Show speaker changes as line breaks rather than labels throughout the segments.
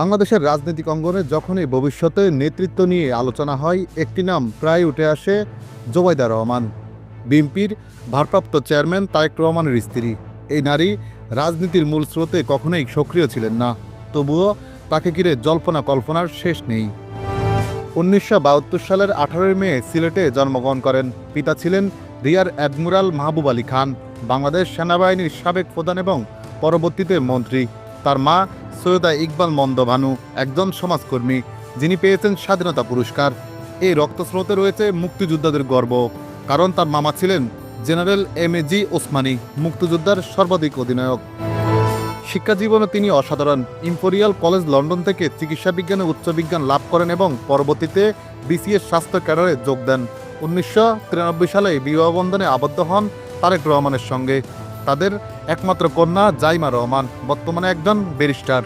বাংলাদেশের রাজনৈতিক অঙ্গনে যখনই ভবিষ্যতে নেতৃত্ব নিয়ে আলোচনা হয়, একটি নাম প্রায় উঠে আসে, জোবাইদা রহমান। বিএনপির ভারপ্রাপ্ত চেয়ারম্যান তারেক রহমানের স্ত্রী। এই নারী রাজনীতির মূল স্রোতে কখনোই সক্রিয় ছিলেন না, তবুও তাকে ঘিরে জল্পনা কল্পনার শেষ নেই। উনিশশো বাহাত্তর সালের আঠারোই মে সিলেটে জন্মগ্রহণ করেন। পিতা ছিলেন রিয়ার অ্যাডমিরাল মাহবুব আলী খান, বাংলাদেশ সেনাবাহিনীর সাবেক প্রধান এবং পরবর্তীতে মন্ত্রী। তার মা সৈয়দা ইকবাল মন্দভানু একজন সমাজকর্মী, যিনি পেয়েছেন স্বাধীনতা পুরস্কার। এই রক্তস্রোতে রয়েছে মুক্তিযোদ্ধাদের গর্ব, কারণ তার মামা ছিলেন general M A G Osmani, মুক্তিযোদ্ধার সর্বাধিক অধিনায়ক। শিক্ষা জীবনে তিনি অসাধারণ। ইম্পেরিয়াল কলেজ লন্ডন থেকে চিকিৎসা বিজ্ঞানে উচ্চ বিজ্ঞান লাভ করেন এবং পরবর্তীতে বিসিএস স্বাস্থ্য ক্যাডারে যোগ দেন। উনিশশো তিরানব্বই সালে বিবাহবন্ধনে আবদ্ধ হন তারেক রহমানের সঙ্গে। তাদের একমাত্র কন্যা জাইমা রহমান, বর্তমানে একজন ব্যারিস্টার।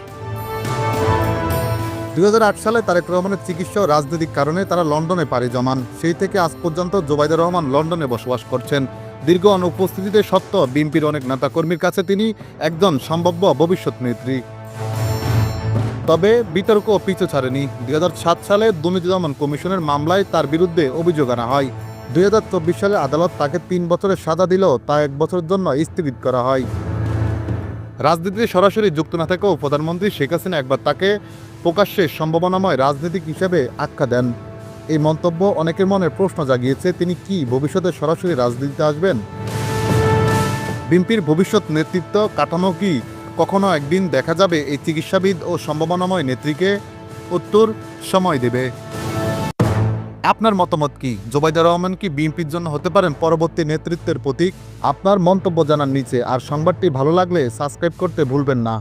দুই সালে তারেক রহমানের চিকিৎসা ও রাজনৈতিক কারণে তারা লন্ডনে পাড়ি জমান। সেই থেকে আজ পর্যন্ত জোবাইদা রহমান লন্ডনে বসবাস করছেন। দীর্ঘ অনুপস্থিতিতে সত্ত্বেও বিএনপির অনেক নেতাকর্মীর কাছে তিনি একজন সম্ভাব্য ভবিষ্যৎ নেত্রী। তবে বিতর্ক পিছু ছাড়েনি। দুই হাজার সাত সালে দুর্নীতি দমন কমিশনের মামলায় তার বিরুদ্ধে অভিযোগ আনা হয়। দুই হাজার চব্বিশ সালে আদালত তাকে তিন বছরের সাজা দিলেও তা এক বছরের জন্য স্থগিত করা হয়। রাজনীতিতে সরাসরি যুক্ত না থেকেও প্রধানমন্ত্রী শেখ হাসিনা একবার তাকে প্রকাশ্যে সম্ভাবনাময় রাজনীতিক হিসেবে আখ্যা দেন। এই মন্তব্য অনেকের মনে প্রশ্ন জাগিয়েছে, তিনি কি ভবিষ্যতে সরাসরি রাজনীতিতে আসবেন? বিএনপির ভবিষ্যৎ নেতৃত্ব কাঠামো কি? কখনো একদিন দেখা যাবে এই চিকিৎসাবিদ ও সম্ভাবনাময় নেত্রীকে উত্তর সময় দেবে। আপনার মতামত কি? জোবাইদা রহমান কি বিএনপির জন্য হতে পারেন পরবর্তী নেতৃত্বের প্রতীক? আপনার মন্তব্য জানার নিচে, আর সংবাদটি ভালো লাগলে সাবস্ক্রাইব করতে ভুলবেন না।